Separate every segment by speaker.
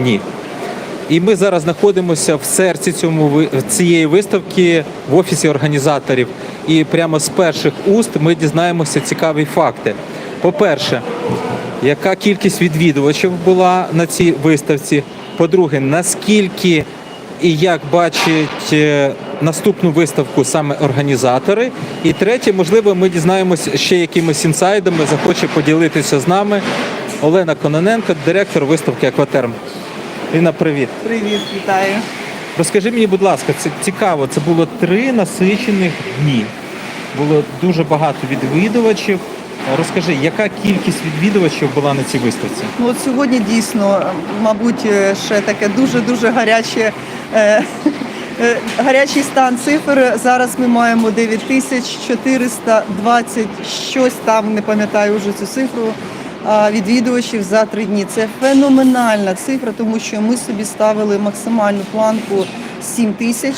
Speaker 1: дні. І ми зараз знаходимося в серці цьому цієї виставки в офісі організаторів. І прямо з перших уст ми дізнаємося цікаві факти. По-перше, яка кількість відвідувачів була на цій виставці? По-друге, наскільки і як бачать е, наступну виставку саме організатори? І третє, можливо, ми дізнаємося ще якимись інсайдами, захоче поділитися з нами Олена Кононенко, директор виставки Акватерм. Ліна, привіт.
Speaker 2: Привіт, вітаю.
Speaker 1: Розкажи мені, будь ласка, це цікаво. Це було три насичених дні. Було дуже багато відвідувачів. Розкажи, яка кількість відвідувачів була на цій виставці?
Speaker 2: Ну от сьогодні дійсно, мабуть, е, ще таке дуже-дуже гаряче. е, е, Гарячий стан цифр. Зараз ми маємо 9420 щось там, не пам'ятаю вже цю цифру. Відвідувачів за три дні. Це феноменальна цифра, тому що ми собі ставили максимальну планку 7 тисяч.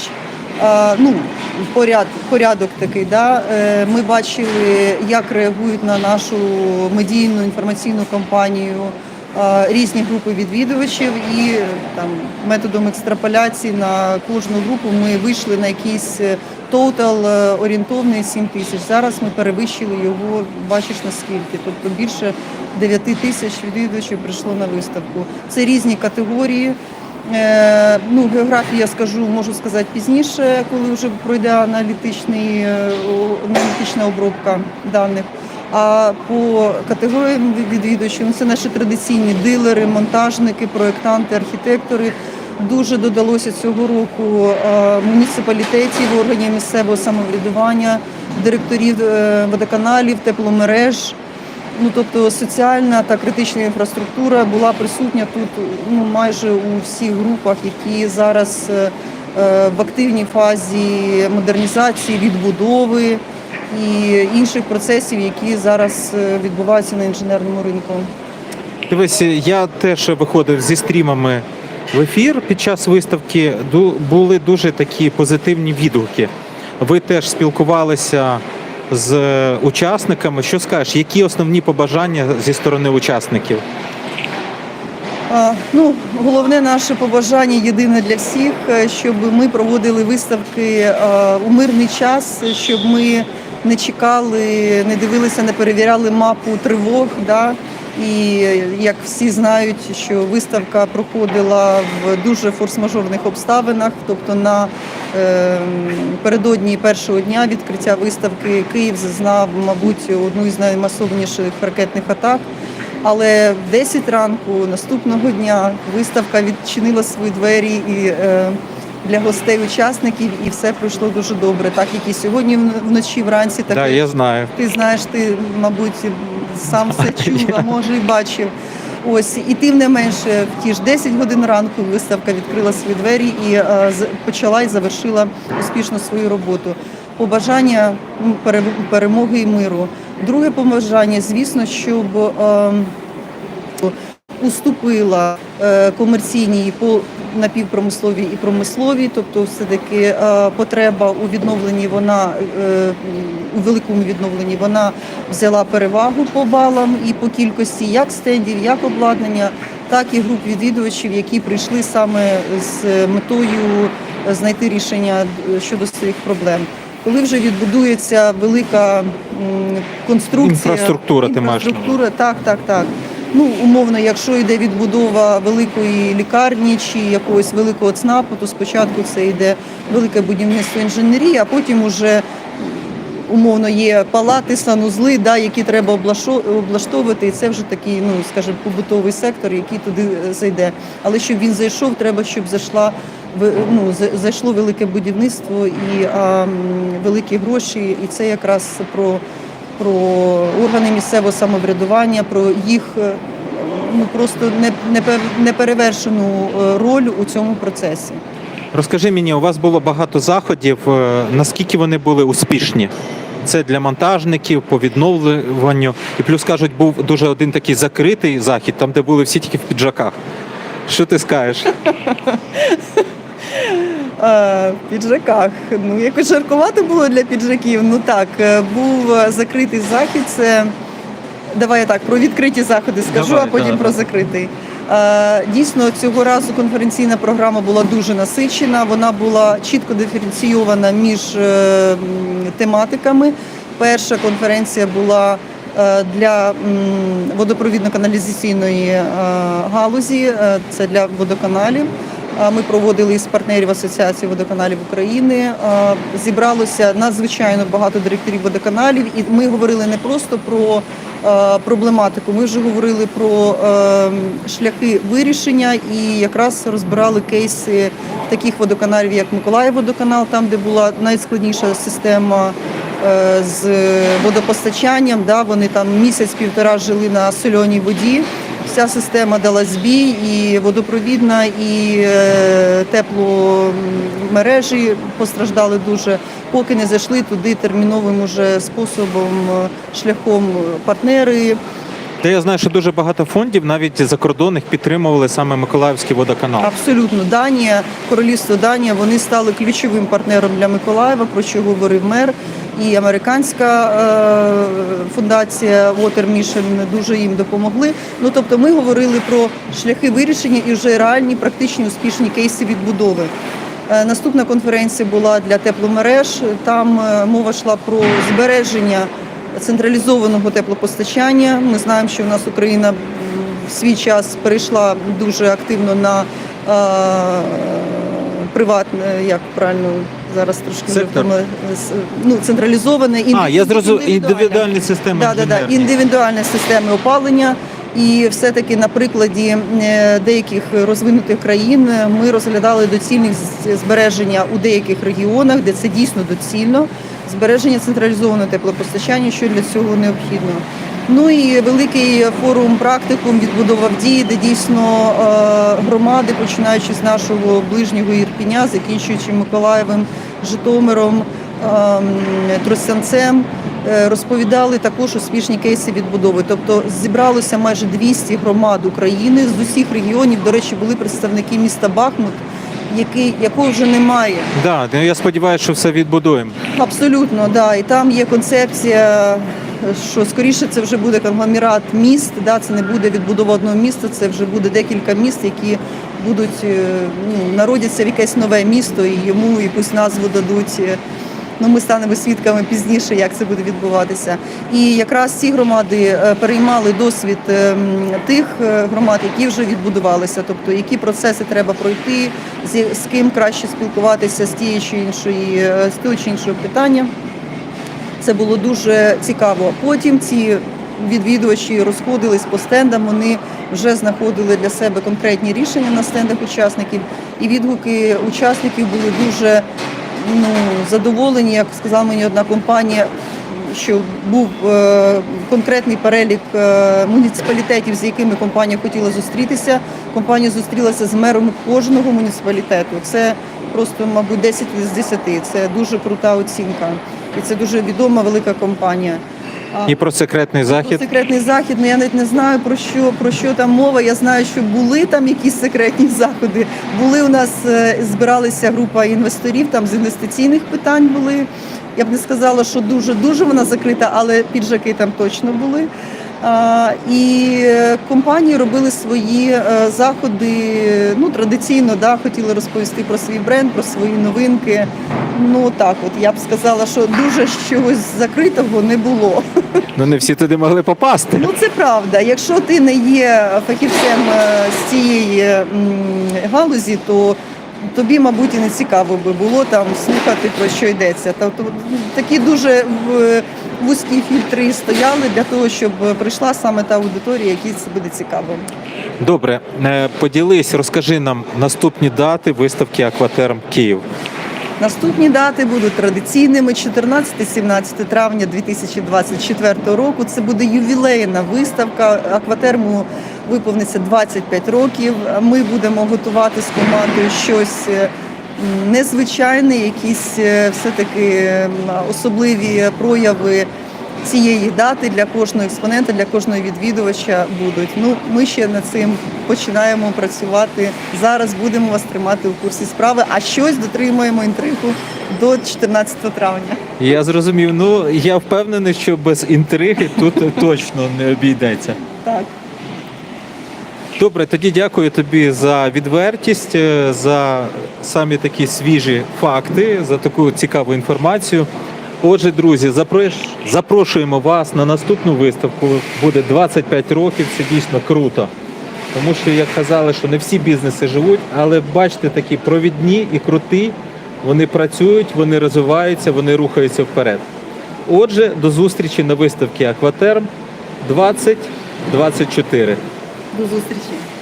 Speaker 2: Ну, поряд, порядок такий. Да? Е, Ми бачили, як реагують на нашу медійну інформаційну кампанію різні групи відвідувачів, і е, там методом екстраполяції на кожну групу ми вийшли на якийсь е, тотал е, орієнтовний 7 тисяч. Зараз ми перевищили його, бачиш наскільки. Тобто більше 9 тисяч відвідувачів прийшло на виставку. Це різні категорії. Е, Ну, географію скажу, можу сказати пізніше, коли вже пройде аналітичний, е, аналітична обробка даних. А по категоріям відвідувачів ну, це наші традиційні дилери, монтажники, проєктанти, архітектори. Дуже додалося цього року е, муніципалітетів, органів місцевого самоврядування, директорів е, водоканалів, тепломереж. Ну, тобто соціальна та критична інфраструктура була присутня тут ну, майже у всіх групах, які зараз е, в активній фазі модернізації, відбудови і інших процесів, які зараз е, відбуваються на інженерному ринку.
Speaker 1: Дивись, я теж виходив зі стрімами в ефір під час виставки. Були дуже такі позитивні відгуки. Ви теж спілкувалися з учасниками. Що скажеш, які основні побажання зі сторони учасників?
Speaker 2: Ну, головне наше побажання єдине для всіх, е, щоб ми проводили виставки у мирний час, щоб ми не чекали, не дивилися, не перевіряли мапу тривог. Да? І як всі знають, що виставка проходила в дуже форс-мажорних обставинах, тобто на е, передодні першого дня відкриття виставки Київ зазнав, мабуть, одну із наймасовніших ракетних атак. Але в 10 ранку наступного дня виставка відчинила свої двері і е, для гостей учасників, і все пройшло дуже добре. Так як і сьогодні вночі, вранці, так
Speaker 1: Да, я знаю.
Speaker 2: ти знаєш, ти, мабуть, сам все чув, а може і бачив. Ось і тим не менше, в ті ж 10 годин ранку виставка відкрила свої двері і е, з- почала і завершила успішно свою роботу. Побажання перемоги і миру. Друге побажання, звісно, щоб ем, уступила е, комерційній по напівпромисловій і промисловій, тобто все-таки е, потреба у відновленні вона е, у великому відновленні вона взяла перевагу по балам і по кількості як стендів, як обладнання, так і груп відвідувачів, які прийшли саме з метою знайти рішення щодо своїх проблем. Коли вже відбудується велика конструкція,
Speaker 1: Інфраструктура, ти маєш
Speaker 2: інфраструктура, так, так, так. Ну, умовно, якщо йде відбудова великої лікарні чи якогось великого ЦНАПу, то спочатку це йде велике будівництво інженерії, а потім уже умовно є палати, санузли, да, які треба облаштовувати, і це вже такий, ну скажімо, побутовий сектор, який туди е, зайде. Але щоб він зайшов, треба, щоб зайшла ну, зайшло велике будівництво і а, великі гроші, і це якраз про, про органи місцевого самоврядування, про їх. е, Ну просто не, не, неперевершену е, роль у цьому процесі.
Speaker 1: Розкажи мені, у вас було багато заходів. е, Наскільки вони були успішні? Це для монтажників по відновлюванню. І плюс кажуть, був дуже один такий закритий захід, там де були всі тільки в піджаках. Що ти скажеш?
Speaker 2: А, в піджаках. Ну, якось жаркувато було для піджаків. Ну так, е, був е, закритий захід. Це давай я так про відкриті заходи скажу,
Speaker 1: Давай,
Speaker 2: а потім
Speaker 1: давай.
Speaker 2: про закритий. Е, Дійсно, цього разу конференційна програма була дуже насичена. Вона була чітко диференційована між е, тематиками. Перша конференція була для водопровідно-каналізаційної галузі, це для водоканалів. Ми проводили із партнерів Асоціації водоканалів України. Зібралося надзвичайно багато директорів водоканалів, і ми говорили не просто про проблематику, ми вже говорили про шляхи вирішення і якраз розбирали кейси таких водоканалів, як Миколаїв водоканал, там де була найскладніша система е, з водопостачанням. Да, вони там місяць-півтора жили на сольоній воді. Вся система дала збій, і водопровідна, і е, тепломережі постраждали дуже, поки не зайшли туди терміновим уже способом, е, шляхом партнери.
Speaker 1: Та я знаю, що дуже багато фондів, навіть закордонних, підтримували саме Миколаївський водоканал.
Speaker 2: Абсолютно, Данія, королівство Данія, вони стали ключовим партнером для Миколаєва, про що говорив мер. І американська е, фундація Water Mission дуже їм допомогли. Ну тобто, ми говорили про шляхи вирішення і вже реальні, практичні успішні кейси відбудови. Е, Наступна конференція була для тепломереж. Там е, мова йшла про збереження централізованого теплопостачання. Ми знаємо, що в нас Україна в свій час перейшла дуже активно на е, приватне, як правильно зараз трошки
Speaker 1: Сектор?
Speaker 2: ну, централізоване
Speaker 1: А, я зрозумів, індивідуальні системи.
Speaker 2: Да, да, да, індивідуальні системи опалення. І все-таки на прикладі е, деяких розвинутих країн ми розглядали доцільність збереження у деяких регіонах, де це дійсно доцільно, збереження централізованого теплопостачання, що для цього необхідно. Ну і великий форум практикум відбудова в дії, де дійсно е, громади, починаючи з нашого ближнього Ірпіня, закінчуючи Миколаєвим, Житомиром, ем, Тростянцем, е, розповідали також успішні кейси відбудови. Тобто зібралося майже 200 громад України з усіх регіонів. До речі, були представники міста Бахмут, який, якого вже немає.
Speaker 1: Да, ну, я сподіваюся, що все відбудуємо.
Speaker 2: Абсолютно, да. І там є концепція, що скоріше це вже буде конгломерат міст. Да, це не буде відбудова одного міста, це вже буде декілька міст, які будуть е, ну, народяться в якесь нове місто і йому якусь назву дадуть. Ну, ми станемо свідками пізніше, як це буде відбуватися. І якраз ці громади е, переймали досвід е, тих е, громад, які вже відбудувалися, тобто які процеси треба пройти, з, ким краще спілкуватися з тієї чи іншої з того чи іншого питання. Це було дуже цікаво. Потім ці відвідувачі розходились по стендам. Вони вже знаходили для себе конкретні рішення на стендах учасників, і відгуки учасників були дуже ну, задоволені. Як сказала мені одна компанія, що був е, конкретний перелік е, муніципалітетів, з якими компанія хотіла зустрітися. Компанія зустрілася з мером кожного муніципалітету. Це просто, мабуть, 10 з 10. Це дуже крута оцінка. І це дуже відома велика компанія.
Speaker 1: І про секретний
Speaker 2: про
Speaker 1: захід.
Speaker 2: секретний захід, ну я навіть не знаю про що про що там мова. Я знаю, що були там якісь секретні заходи. Були у нас е, збиралися група інвесторів, там з інвестиційних питань були. Я б не сказала, що дуже дуже вона закрита, але піджаки там точно були. І е, компанії робили свої е, заходи. Ну традиційно да, хотіли розповісти про свій бренд, про свої новинки. Ну так, от я б сказала, що дуже чогось закритого не було.
Speaker 1: Ну не всі туди могли попасти.
Speaker 2: Ну це правда. Якщо ти не є фахівцем е, з цієї галузі, то тобі, мабуть, і не цікаво би було там слухати про що йдеться. Тобто такі дуже вузькі фільтри стояли для того, щоб прийшла саме та аудиторія, якій це буде цікаво.
Speaker 1: Добре, е, поділись, розкажи нам наступні дати виставки Акватерм Київ.
Speaker 2: Наступні дати будуть традиційними 14-17 травня 2024 року. Це буде ювілейна виставка. Акватерму виповниться 25 років. Ми будемо готувати з командою щось м, незвичайне, якісь е, все-таки особливі прояви. Цієї дати для кожного експонента, для кожного відвідувача будуть. Ну, ми ще над цим починаємо працювати. Зараз будемо вас тримати у курсі справи, а щось дотримуємо інтригу до 14 травня.
Speaker 1: Я зрозумів. Ну я впевнений, що без інтриги тут точно не обійдеться.
Speaker 2: Так.
Speaker 1: Добре, тоді дякую тобі за відвертість, е, за самі такі свіжі факти, за таку цікаву інформацію. Отже, друзі, запрошуємо вас на наступну виставку. Буде 25 років. Це дійсно круто. Тому що, як казали, що не всі бізнеси живуть, але бачите, такі провідні і круті. Вони працюють, вони розвиваються, вони рухаються вперед. Отже, до зустрічі на виставці Акватерм 2024.
Speaker 2: До зустрічі.